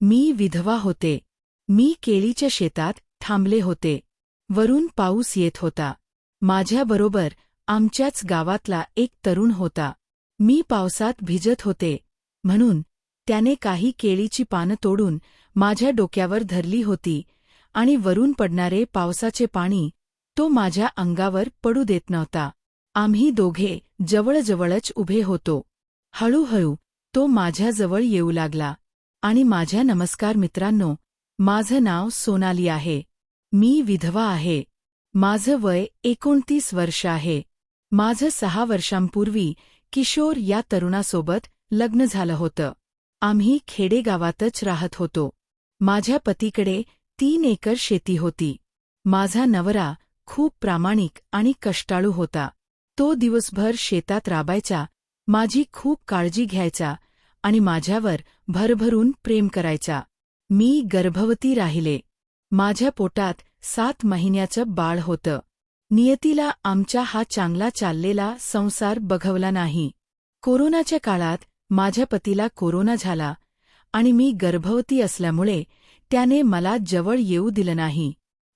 मी विधवा होते. मी केळीच्या शेतात थांबले होते. वरून पाऊस येत होता. माझ्याबरोबर आमच्याच गावातला एक तरुण होता. मी पावसात भिजत होते. म्हणून त्याने काही केळीची पानं तोडून माझ्या डोक्यावर धरली होती आणि वरून पडणारे पावसाचे पाणी तो माझ्या अंगावर पडू देत नव्हता. आम्ही दोघे जवळजवळच उभे होतो. हळूहळू तो माझ्याजवळ येऊ लागला. आणि माझ्या नमस्कार मित्रांनो माझं नाव सोनाली आहे. मी विधवा आहे. माझं वय एकोणतीस वर्ष आहे. माझं सहा वर्षांपूर्वी किशोर या तरुणासोबत लग्न झालं होतं. आम्ही खेडेगावातच राहत होतो. माझ्या पतीकडे तीन एकर शेती होती. माझा नवरा खूप प्रामाणिक आणि कष्टाळू होता. तो दिवसभर शेतात राबायचा माझी खूप काळजी घ्यायचा आणि माझ्यावर भरभरून प्रेम करायचा. मी गर्भवती राहिले. माझ्या पोटात सात महिन्याचं बाळ होतं. नियतीला आमचा हा चांगला चाललेला संसार बघवला नाही. कोरोनाच्या काळात माझ्या पतीला कोरोना झाला आणि मी गर्भवती असल्यामुळे त्याने मला जवळ येऊ दिलं नाही.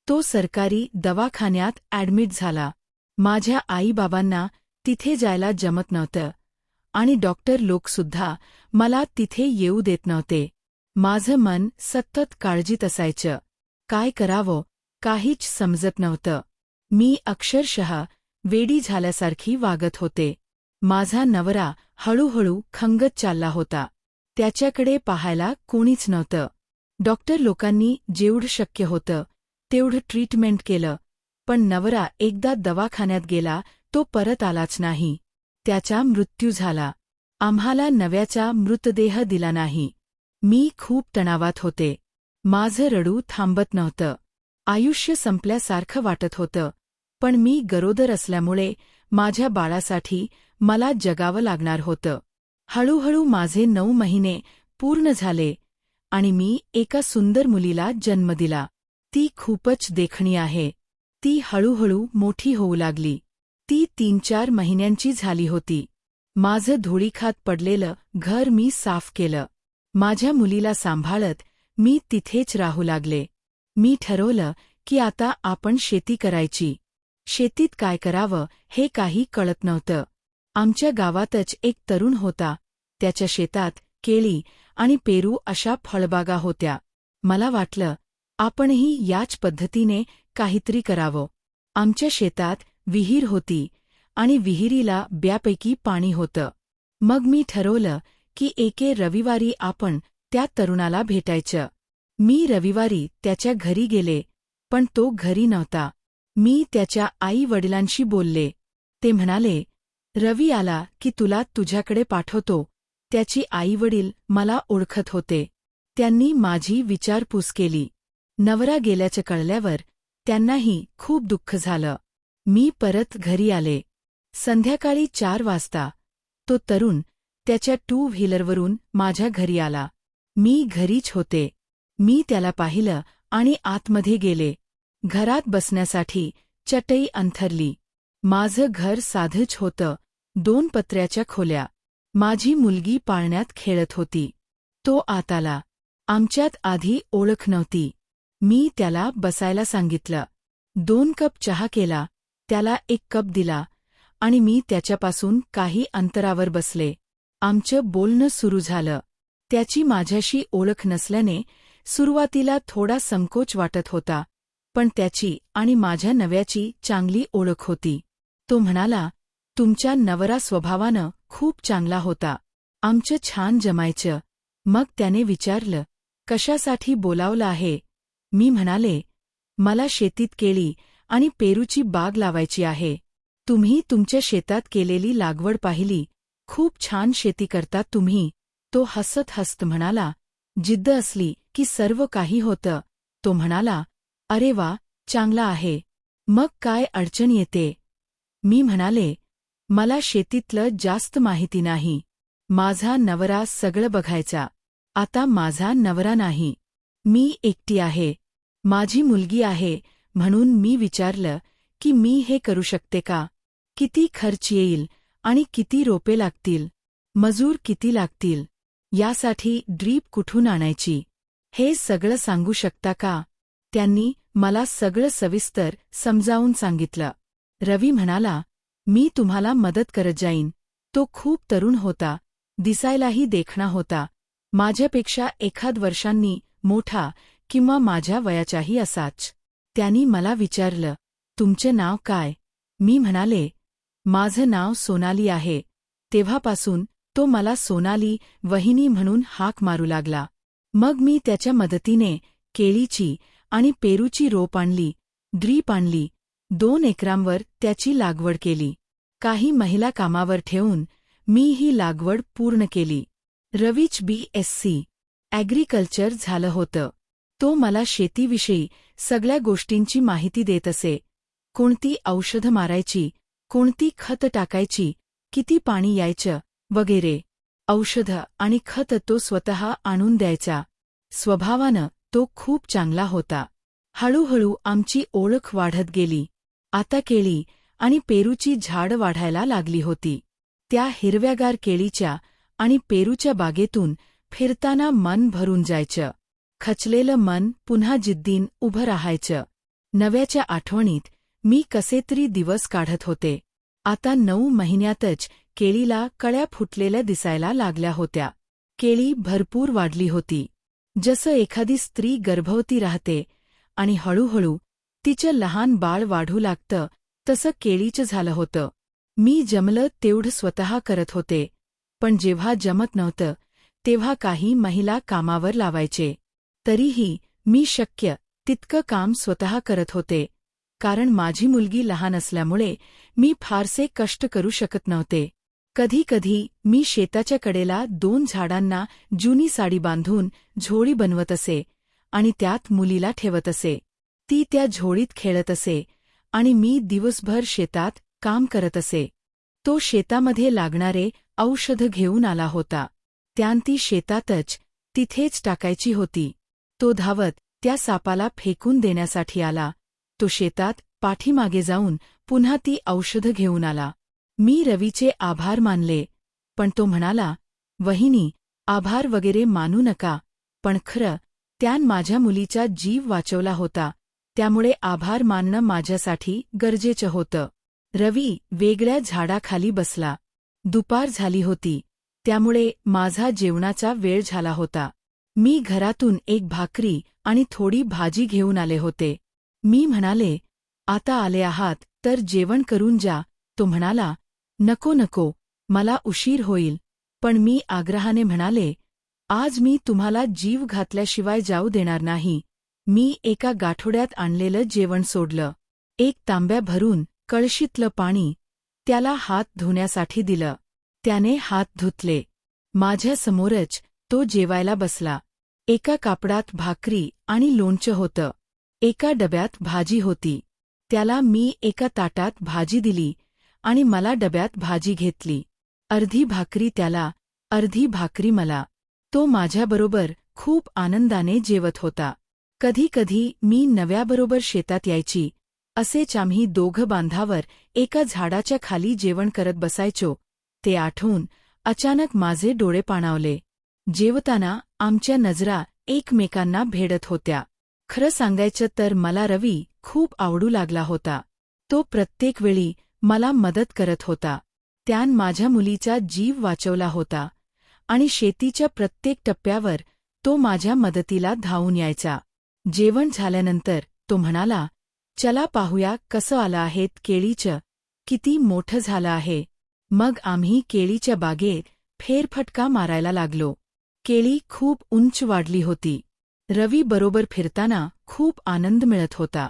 तो सरकारी दवाखान्यात ॲडमिट झाला. माझ्या आईबाबांना तिथे जायला जमत नव्हतं. आणि डॉक्टर लोकसुद्धा मला तिथे येऊ देत नव्हते. माझं मन सतत काळजीत असायचं. काय करावं? काहीच समजत नव्हतं. मी अक्षरशः वेडी झाल्यासारखी वागत होते. माझा नवरा हळूहळू खंगत चालला होता. त्याच्याकडे पाहायला कोणीच नव्हतं. डॉक्टर लोकांनी जेवढं शक्य होतं तेवढं ट्रीटमेंट केलं. पण नवरा एकदा दवाखान्यात गेला तो परत आलाच नाही. त्याचा मृत्यू झाला. आम्हाला नव्याचा मृतदेह दिला नाही. मी खूप तणावात होते. माझं रडू थांबत नव्हतं. आयुष्य संपल्यासारखं वाटत होतं. पण मी गरोदर असल्यामुळे माझ्या बाळासाठी मला जगावं लागणार होतं. हळूहळू माझे नऊ महिने पूर्ण झाले आणि मी एका सुंदर मुलीला जन्म दिला. ती खूपच देखणी आहे. ती हळूहळू मोठी होऊ लागली. ती तीन चार महिन्यांची झाली होती. माझं धुळीखात पडलेलं घर मी साफ केलं. माझ्या मुलीला सांभाळत मी तिथेच राहू लागले. मी ठरवलं की आता आपण शेती करायची. शेतीत काय करावं हे काही कळत नव्हतं. आमच्या गावातच एक तरुण होता. त्याच्या शेतात केळी आणि पेरू अशा फळबागा होत्या. मला वाटलं आपणही याच पद्धतीने काहीतरी करावं. आमच्या शेतात विहीर होती आणि विहिरीला ब्यापैकी पाणी होतं. मग मी ठरवलं की एके रविवारी आपण त्या तरुणाला भेटायचं. मी रविवारी त्याच्या घरी गेले पण तो घरी नव्हता. मी त्याच्या आई वडिलांशी बोलले. ते म्हणाले रवी आला की तुला तुझ्याकडे पाठवतो. त्याची आईवडील मला ओळखत होते. त्यांनी माझी विचारपूस केली. नवरा गेल्याचं कळल्यावर त्यांनाही खूप दुःख झालं. मी परत घरी आले. संध्याकाळी चार वाजता. तो तरुण त्याच्या टू व्हीलरवरून माझ्या घरी आला. मी घरीच होते. मी त्याला पाहिलं आणि आतमध्ये गेले. घरात बसण्यासाठी चटई अंथरली. माझं घर साधंच होतं. दोन पत्र्याच्या खोल्या. माझी मुलगी पाळण्यात खेळत होती. तो आत आला आमच्यात आधी ओळख नव्हती. मी त्याला बसायला सांगितलं. दोन कप चहा केला. त्याला एक कप दिला आणि मी त्याच्यापासून काही अंतरावर बसले. आमचं बोलणं सुरू झालं. त्याची माझ्याशी ओळख नसल्याने सुरुवातीला थोडा संकोच वाटत होता पण त्याची आणि माझ्या नव्याची चांगली ओळख होती. तो म्हणाला तुमच्या नवरा स्वभावानं खूप चांगला होता. आमचं छान जमायचं. मग त्याने विचारलं कशासाठी बोलावलं आहे? मी म्हणाले मला शेतीत केळी आणि पेरूची बाग लावायची आहे. तुम्ही तुमच्या शेतात केलेली लागवड पाहिली. खूप छान शेती करता तुम्ही. तो हसत हसत म्हणाला जिद्द असली की सर्व काही होतं. तो म्हणाला अरे वा चांगला आहे. मग काय अडचण येते? मी म्हणाले मला शेतीतलं जास्त माहिती नाही. माझा नवरा सगळं बघायचा. आता माझा नवरा नाही. मी एकटी आहे. माझी मुलगी आहे. म्हणून मी विचारलं की मी हे करू शकते का? किती खर्च येईल आणि किती रोपे लागतील? मजूर किती लागतील? यासाठी ड्रीप कुठून आणायची? हे सगळं सांगू शकता का? त्यांनी मला सगळं सविस्तर समजावून सांगितलं. रवी म्हणाला मी तुम्हाला मदत करत जाईन. तो खूप तरुण होता. दिसायलाही देखणा होता. माझ्यापेक्षा एखाद वर्षांनी मोठा किंवा माझ्या वयाच्याही असाच. त्यांनी मला विचारलं तुमचे नाव काय? मी म्हणाले माझं नाव सोनाली आहे. तेव्हापासून तो मला सोनाली वहिनी म्हणून हाक मारू लागला. मग मी त्याच्या मदतीने केळीची आणि पेरूची रोप आणली द्रीप आणली दोन एकरांवर त्याची लागवड केली. काही महिला कामावर ठेवून मी ही लागवड पूर्ण केली. रवीच बी एस सी ॲग्रिकल्चर झालं होतं. तो मला शेतीविषयी सगळ्या गोष्टींची माहिती देत असे. कोणती औषधं मारायची कोणती खत टाकायची किती पाणी यायचं वगैरे. औषधं आणि खत तो स्वतः आणून द्यायचा. स्वभावानं तो खूप चांगला होता. हळूहळू आमची ओळख वाढत गेली. आता केळी आणि पेरूची झाड वाढायला लागली होती. त्या हिरव्यागार केळीच्या आणि पेरूच्या बागेतून फिरताना मन भरून जायचं. खचलेलं मन पुन्हा जिद्दीन उभं राहायचं. नव्याच्या आठवणीत मी कसेतरी दिवस काढत होते. आता नऊ महिन्यातच केळीला कळ्या फुटलेल्या दिसायला लागल्या होत्या. केळी भरपूर वाढली होती. जसं एखादी स्त्री गर्भवती राहते आणि हळूहळू तिचं लहान बाळ वाढू लागतं तसं केळीचं झालं होतं. मी जमलं तेवढं स्वतः करत होते. पण जेव्हा जमत नव्हतं तेव्हा काही महिला कामावर लावायचे. तरीही मी शक्य तितकं काम स्वतः करत होते कारण माझी मुलगी लहान असल्यामुळे मी फारसे कष्ट करू शकत नव्हते. कधीकधी मी शेताच्या कडेला दोन झाडांना जुनी साडी बांधून झोळी बनवत असे आणि त्यात मुलीला ठेवत असे. ती त्या झोळीत खेळत असे आणि मी दिवसभर शेतात काम करत असे. तो शेतामध्ये लागणारे औषध घेऊन आला होता. त्यान ती शेतातच तिथेच टाकायची होती. तो धावत त्या सापाला फेकून देण्यासाठी आला. तो शेतात पाठीमागे जाऊन पुन्हा ती औषध घेऊन आला. मी रवीचे आभार मानले. पण तो म्हणाला वहिनी आभार वगैरे मानू नका पण खरं त्यान माझ्या मुलीचा जीव वाचवला होता. त्यामुळे आभार मानणं माझ्यासाठी गरजेचं होतं. रवी वेगळ्या झाडाखाली बसला. दुपार झाली होती. त्यामुळे माझा जेवणाचा वेळ झाला होता. मी घरातून एक भाकरी आणि थोडी भाजी घेऊन आले होते. मी म्हणाले आता आले आहात तर जेवण करून जा. तो म्हणाला नको नको मला उशीर होईल. पण मी आग्रहाने म्हणाले आज मी तुम्हाला जीव घातल्याशिवाय जाऊ देणार नाही. मी एका गाठोड्यात आणलेलं जेवण सोडलं. एक तांब्या भरून कळशीतलं पाणी त्याला हात धुण्यासाठी दिलं. त्याने हात धुतले. माझ्यासमोरच तो जेवायला बसला. एका कापडात भाकरी आणि लोणचं होतं. एका डब्यात भाजी होती. त्याला मी एका ताटात भाजी दिली आणि मला डब्यात भाजी घेतली. अर्धी भाकरी त्याला अर्धी भाकरी मला. तो माझ्याबरोबर खूप आनंदाने जेवत होता. कधी कधी मी नव्याबरोबर शेतात यायची. असेच आम्ही दोघं बांधावर एका झाडाच्या खाली जेवण करत बसायचो. ते आठवून अचानक माझे डोळे पाणावले. जेवताना आमच्या नजरा एकमेकांना भेडत होत्या. खरं सांगायचं तर मला रवी खूप आवडू लागला होता. तो प्रत्येक वेळी मला मदत करत होता. त्यान माझ्या मुलीचा जीव वाचवला होता. आणि शेतीच्या प्रत्येक टप्प्यावर तो माझ्या मदतीला धावून यायचा. जेवण झाल्यानंतर तो म्हणाला चला पाहूया कसं आलं आहेत केळीचं. किती मोठं झालं आहे. मग आम्ही केळीच्या बागेत फेरफटका मारायला लागलो. केळी खूप उंच वाढली होती. रवी बरोबर फिरताना खूप आनंद मिळत होता.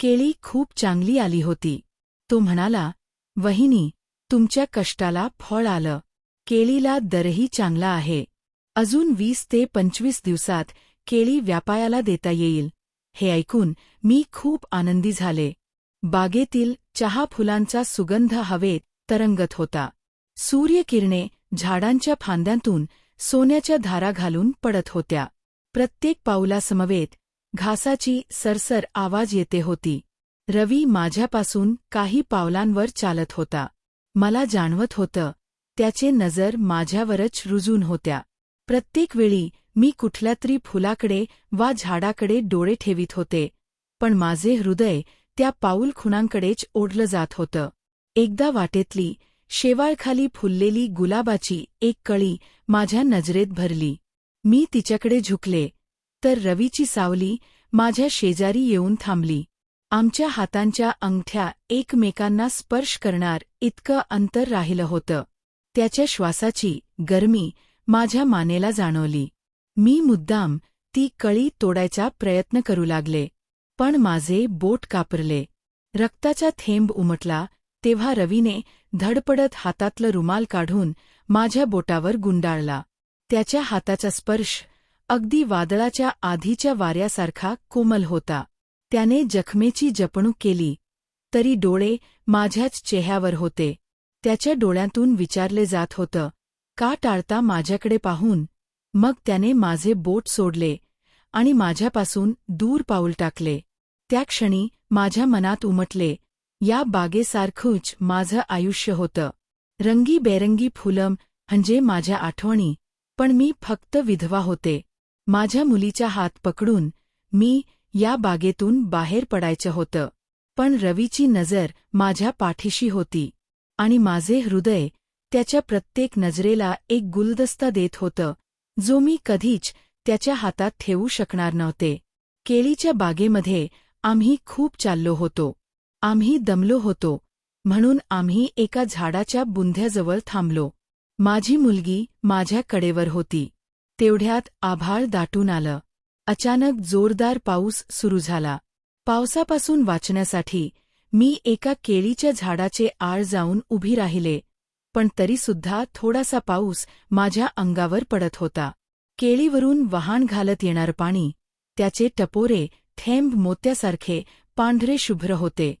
केळी खूप चांगली आली होती. तो म्हणाला वहिनी तुमच्या कष्टाला फळ आलं. केळीला दरही चांगला आहे. अजून वीस ते पंचवीस दिवसात केळी व्यापायाला देता येईल. हे ऐकून मी खूप आनंदी झाले. बागेतील चहा फुलांचा सुगंध हवेत तरंगत होता. सूर्यकिरणे झाडांच्या फांद्यांतून सोन्याच्या धारा घालून पडत होत्या. प्रत्येक पाऊलासमवेत घासाची सरसर आवाज येते होती. रवी माझ्यापासून काही पावलांवर चालत होता. मला जाणवत होतं त्याचे नजर माझ्यावरच रुजून होत्या. प्रत्येक वेळी मी कुठल्या तरी फुलाकडे वा झाडाकडे डोळे ठेवीत होते पण माझे हृदय त्या पाऊल खुणांकडेच ओढलं जात होतं. एकदा वाटेतली शेवाळखाली फुललेली गुलाबाची एक कळी माझ्या नजरेत भरली. मी तिच्याकडे झुकले. तर रवीची सावली माझ्या शेजारी येऊन थांबली. आमच्या हातांच्या अंगठ्या एकमेकांना स्पर्श करणार इतकं अंतर राहिलं होतं. त्याच्या श्वासाची गरमी माझ्या मानेला जाणवली. मी मुद्दाम ती कळी तोडायचा प्रयत्न करू लागले. पण माझे बोट कापरले. रक्ताचा थेंब उमटला तेव्हा रवीने धडपडत हातातलं रुमाल काढून माझ्या बोटावर गुंडाळला. त्याच्या हाताचा स्पर्श अगदी वादळाच्या आधीच्या वाऱ्यासारखा कोमल होता. त्याने जखमेची जपणूक केली. तरी डोळे माझ्याच चेह्यावर होते. त्याच्या डोळ्यातून विचारले जात होतं का टाळता माझ्याकडे पाहून? मग त्याने माझे बोट सोडले आणि माझ्यापासून दूर पाऊल टाकले. त्या क्षणी माझ्या मनात उमटले या बागेसारखंच माझं आयुष्य होतं. रंगीबेरंगी फुलं म्हणजे माझ्या आठवणी पण मी फक्त विधवा होते. माझ्या मुलीचा हात पकडून मी या बागेतून बाहेर पडायचं होतं पण रवीची नजर माझ्या पाठीशी होती आणि माझे हृदय त्याच्या प्रत्येक नजरेला एक गुलदस्ता देत होतं जो मी कधीच त्याच्या हातात ठेवू शकणार नव्हते. केळीच्या बागेमध्ये आम्ही खूप चाललो होतो. आम्ही दमलो होतो. म्हणून आम्ही एका झाडाच्या बुंध्याजवळ थांबलो. माझी मुलगी माझ्या कडेवर होती. तेवढ्यात आभाळ दाटून आलं. अचानक जोरदार पाऊस सुरू झाला. पावसापासून वाचण्यासाठी मी एका केळीच्या झाडाचे आळ जाऊन उभी राहिले. पण तरीसुद्धा थोडासा पाऊस माझ्या अंगावर पडत होता. केळीवरून वहाण घालत येणार पाणी त्याचे टपोरे थेंब मोत्यासारखे पांढरे शुभ्र होते.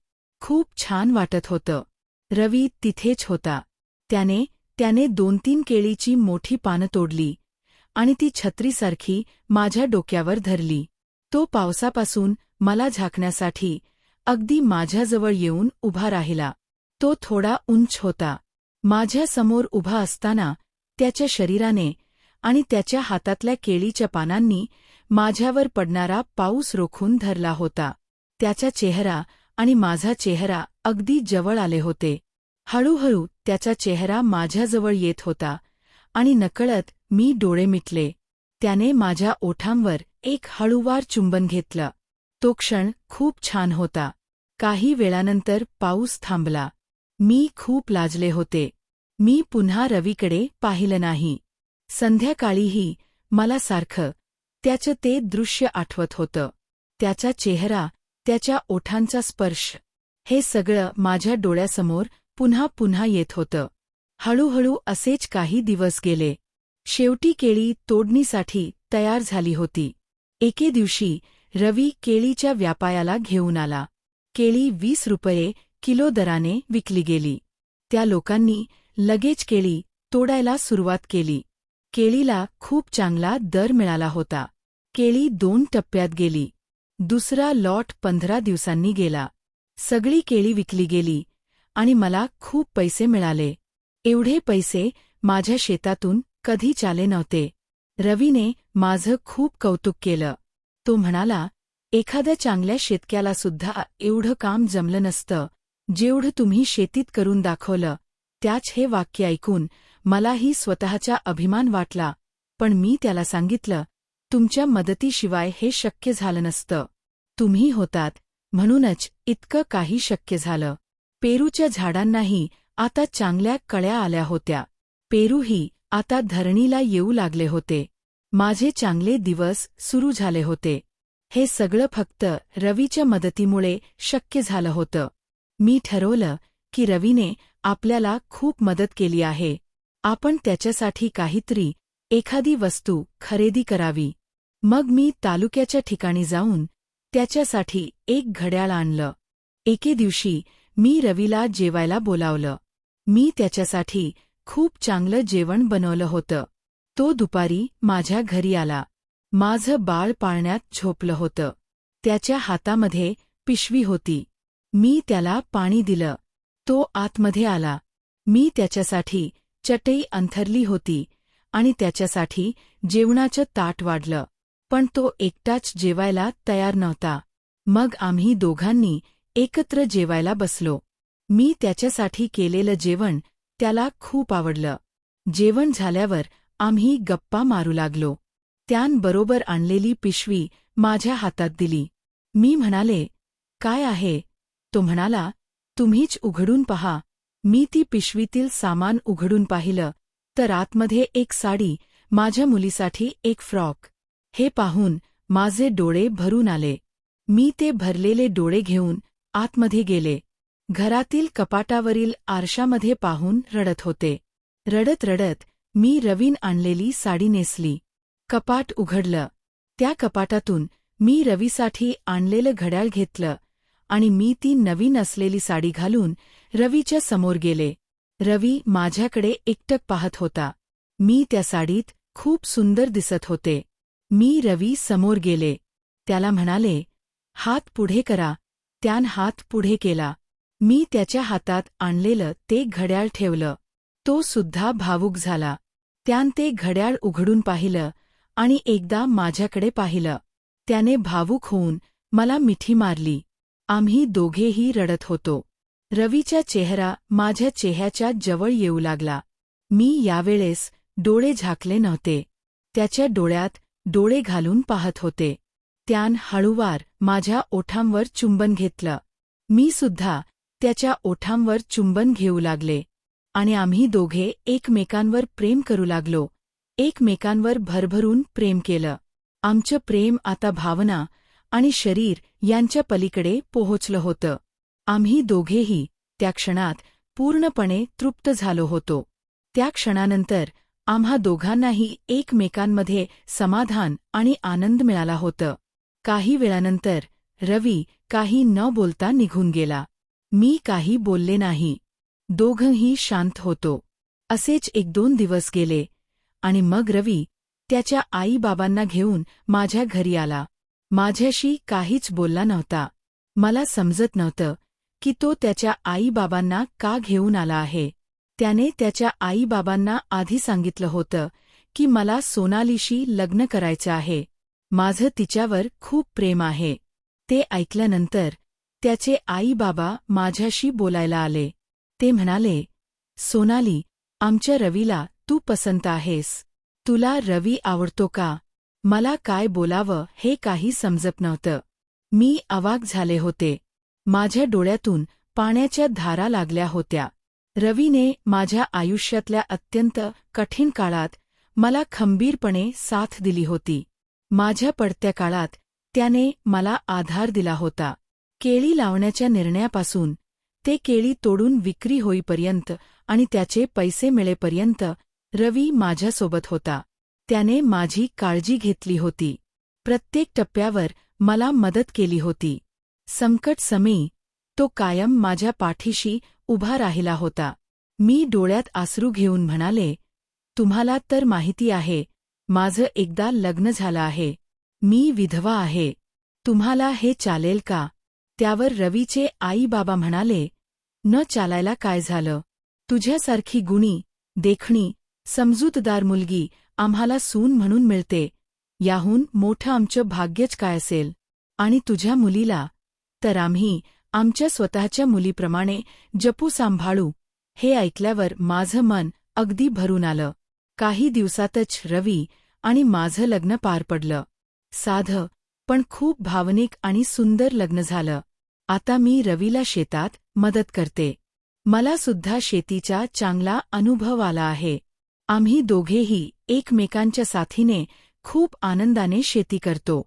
खूप छान वाटत होतं. रवी तिथेच होता. त्याने त्याने दोन तीन केळीची मोठी पानं तोडली आणि ती छत्रीसारखी माझ्या डोक्यावर धरली. तो पावसापासून मला झाकण्यासाठी अगदी माझ्याजवळ येऊन उभा राहिला. तो थोडा उंच होता. माझ्यासमोर उभा असताना त्याच्या शरीराने आणि त्याच्या हातातल्या केळीच्या पानांनी माझ्यावर पडणारा पाऊस रोखून धरला होता. त्याचा चेहरा आणि माझा चेहरा अगदी जवळ आले होते. हळूहळू त्याचा चेहरा माझ्याजवळ येत होता आणि नकळत मी डोळे मिटले. त्याने माझ्या ओठांवर एक हळूवार चुंबन घेतलं. तो क्षण खूप छान होता. काही वेळानंतर पाऊस थांबला. मी खूप लाजले होते. मी पुन्हा रवीकडे पाहिलं नाही. संध्याकाळीही मला सारखं त्याचं ते दृश्य आठवत होतं. त्याचा चेहरा त्याच्या ओठांचा स्पर्श. हे सगळं माझ्या डोळ्यासमोर पुन्हा पुन्हा येत होतं. हळूहळू असेच काही दिवस गेले. शेवटी केळी तोडणीसाठी तयार झाली होती. एके दिवशी रवी केळीच्या व्यापायाला घेऊन आला. केळी वीस रुपये किलो दराने विकली गेली. त्या लोकांनी लगेच केळी तोडायला सुरुवात केली. केळीला खूप चांगला दर मिळाला होता. केळी दोन टप्प्यात गेली. दुसरा लॉट पंधरा दिवसांनी गेला. सगळी केळी विकली गेली आणि मला खूप पैसे मिळाले. एवढे पैसे माझ्या शेतातून कधी चाले नव्हते. रवीने माझं खूप कौतुक केलं. तो म्हणाला एखाद्या चांगल्या शेतक्याला सुद्धा एवढं काम जमलं नसतं. जेवढं तुम्ही शेतीत करून दाखवलं त्याच हे वाक्य ऐकून मलाही स्वतःचा अभिमान वाटला. पण मी त्याला सांगितलं तुमच्या मदतीशिवाय हे शक्य झालं नसतं. तुम्ही होतात. म्हणूनच इतकं काही शक्य झालं. पेरूच्या झाडांनाही आता चांगल्या कळ्या आल्या होत्या. पेरूही आता धरणीला येऊ लागले होते. माझे चांगले दिवस सुरू झाले होते. हे सगळं फक्त रवीच्या मदतीमुळे शक्य झालं होतं. मी ठरवलं की रवीने आपल्याला खूप मदत केली आहे. आपण त्याच्यासाठी काहीतरी एखादी वस्तू खरेदी करावी. मग मी तालुक्याच्या ठिकाणी जाऊन त्याच्यासाठी एक घड्याळ आणलं. एके दिवशी मी रवीला जेवायला बोलावलं. मी त्याच्यासाठी खूप चांगलं जेवण बनवलं होतं. तो दुपारी माझ्या घरी आला. माझं बाळ पाळण्यात झोपलं होतं. त्याच्या हातामध्ये पिशवी होती. मी त्याला पाणी दिलं. तो आतमध्ये आला. मी त्याच्यासाठी चटई अंथरली होती आणि त्याच्यासाठी जेवणाचं ताट वाढलं. पण तो एकटाच जेवायला तयार नव्हता. मग आम्ही दोघांनी एकत्र जेवायला बसलो. मी त्याच्यासाठी केलेलं जेवण त्याला खूप आवडलं. जेवण झाल्यावर आम्ही गप्पा मारू लागलो. त्यांबरोबर आणलेली पिशवी माझ्या हातात दिली. मी म्हणाले काय आहे? तो म्हणाला तुम्हीच उघडून पहा. मी ती पिशवीतील सामान उघडून पाहिलं तर आतमध्ये एक साडी माझ्या मुलीसाठी एक फ्रॉक. हे पाहून माझे डोळे भरून आले. मी ते भरलेले डोळे घेऊन आतमध्ये गेले. घरातील कपाटावरील आरशामध्ये पाहून रडत होते. रडत रडत मी रवीन आणलेली साडी नेसली. कपाट उघडलं. त्या कपाटातून मी रवीसाठी आणलेलं घड्याळ घेतलं आणि मी ती नवीन असलेली साडी घालून रवीच्या समोर गेले. रवी माझ्याकडे एकटक पाहत होता. मी त्या साडीत खूप सुंदर दिसत होते. मी रवी समोर गेले. त्याला म्हणाले हात पुढे करा. त्यान हात पुढे केला. मी त्याच्या हातात आणलेलं ते घड्याळ ठेवलं. तो सुद्धा भावूक झाला. त्यान ते घड्याळ उघडून पाहिलं आणि एकदा माझ्याकडे पाहिलं. त्याने भावूक होऊन मला मिठी मारली. आम्ही दोघेही रडत होतो. रवीचा चेहरा माझ्या चेहऱ्याच्या जवळ येऊ लागला. मी यावेळेस डोळे झाकले नव्हते. त्याच्या डोळ्यात डोळे घालून पाहत होते. त्यान हळूवार माझ्या ओठांवर चुंबन घेतलं. मी सुद्धा त्याच्या ओठांवर चुंबन घेऊ लागले. आणि आम्ही दोघे एकमेकांवर प्रेम करू लागलो. एकमेकांवर भरभरून प्रेम केलं. आमचं प्रेम आता भावना आणि शरीर यांच्या पलीकडे पोहोचलं होतं. आम्ही दोघेही त्या क्षणात पूर्णपणे तृप्त झालो होतो. त्या क्षणानंतर आम्हा दोघांनाही एकमेकांमध्ये समाधान आणि आनंद मिळाला होतं. काही वेळानंतर रवी काही न बोलता निघून गेला. मी काही बोलले नाही. दोघंही शांत होतो. असेच एक दोन दिवस गेले आणि मग रवी त्याच्या आईबाबांना घेऊन माझ्या घरी आला. माझ्याशी काहीच बोलला नव्हता. मला समजत नव्हतं की तो त्याच्या आईबाबांना का घेऊन आला आहे. त्याने त्याच्या आईबाबांना आधी सांगितलं होतं की मला सोनालीशी लग्न करायचं आहे. माझं तिच्यावर खूप प्रेम आहे. ते ऐकल्यानंतर त्याचे आईबाबा माझ्याशी बोलायला आले. ते म्हणाले सोनाली आमच्या रवीला तू पसंत आहेस. तुला रवी आवडतो का? मला काय बोलावं हे काही समजत नव्हतं. मी अवाक झाले होते. माझ्या डोळ्यातून पाण्याच्या धारा लागल्या होत्या. रवीने माझ्या आयुष्यातल्या अत्यंत कठीण काळात मला खंबीरपणे साथ दिली होती. माझ्या पडत्या काळात त्याने मला आधार दिला होता. केळी लावण्याच्या निर्णयापासून ते केळी तोडून विक्री होईपर्यंत आणि त्याचे पैसे मिळेपर्यंत रवी माझ्यासोबत होता. त्याने माझी काळजी घेतली होती. प्रत्येक टप्प्यावर मला मदत केली होती. संकट समी तो कायम माझ्या पाठीशी उभा राहिला होता. मी डोळ्यात आसरू घेऊन म्हणाले तुम्हाला तर माहिती आहे माझं एकदा लग्न झालं आहे. मी विधवा आहे. तुम्हाला हे चालेल का? त्यावर रवीचे आईबाबा म्हणाले न चालायला काय झालं? तुझ्यासारखी गुणी देखणी समजूतदार मुलगी आम्हाला सून म्हणून मिळते. याहून मोठं आमचं भाग्यच काय असेल? आणि तुझ्या मुलीला? तर आम्ही आमच्या स्वतःच्या मुलीप्रमाणे जपू सांभाळू हे ऐकल्यावर माझं मन अगदी भरून आलं. काही दिवसातच रवी आणि माझं लग्न पार पडलं. साधं पण खूप भावनिक आणि सुंदर लग्न झालं. आता मी रवीला शेतात मदत करते. मला सुद्धा शेतीचा चांगला अनुभव आला आहे. आम्ही दोघेही एकमेकांच्या साथीने खूप आनंदाने शेती करतो.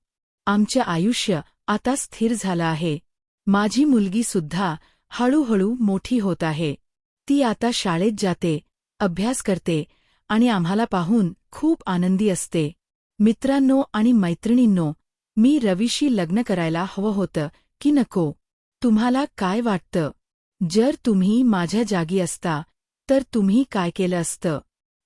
आमचं आयुष्य आता स्थिर झालं आहे. माझी मुलगी सुद्धा हळूहळू मोठी होत आहे. ती आता शाळेत जाते अभ्यास करते आणि आम्हाला पाहून खूप आनंदी असते. मित्रांनो आणि मैत्रिणींनो मी रवीशी लग्न करायला हवं होतं की नको? तुम्हाला काय वाटतं? जर तुम्ही माझ्या जागी असता तर तुम्ही काय केलं असतं?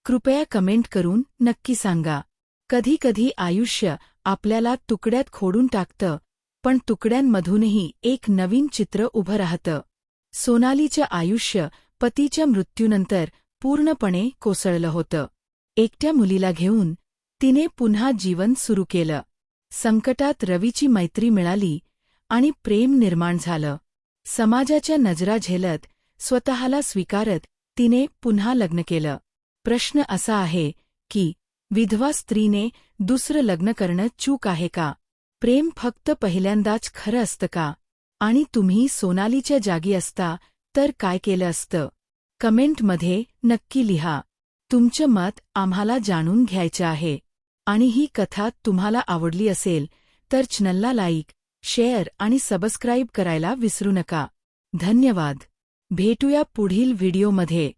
कृपया कमेंट करून नक्की सांगा. कधीकधी आयुष्य आपल्याला तुकड्यात खोडून टाकतं पण तुकड्यांमधूनही एक नवीन चित्र उभं राहतं. सोनालीचं आयुष्य पतीच्या मृत्यूनंतर पूर्णपणे कोसळलं होतं. एकट्या मुलीला घेऊन तिने पुन्हा जीवन सुरू केलं. संकटात रवीची मैत्री मिळाली आणि प्रेम निर्माण झालं. समाजाच्या नजरा झेलत स्वतःला स्वीकारत तिने पुन्हा लग्न केलं. प्रश्न असा आहे की विधवा स्त्रीने दुसरं लग्न करणं चूक आहे का? प्रेम फक्त पहिल्यांदाच खरं असतं का? आणि तुम्ही सोनालीच्या जागी असता तर काय केलं असतं? कमेंटमध्ये नक्की लिहा. तुमचं मत आम्हाला जाणून घ्यायचं आहे. आणि ही कथा तुम्हाला आवडली असेल तर चॅनलला लाईक शेअर आणि सबस्क्राईब करायला विसरू नका. धन्यवाद. भेटूया पुढील व्हिडिओमध्ये.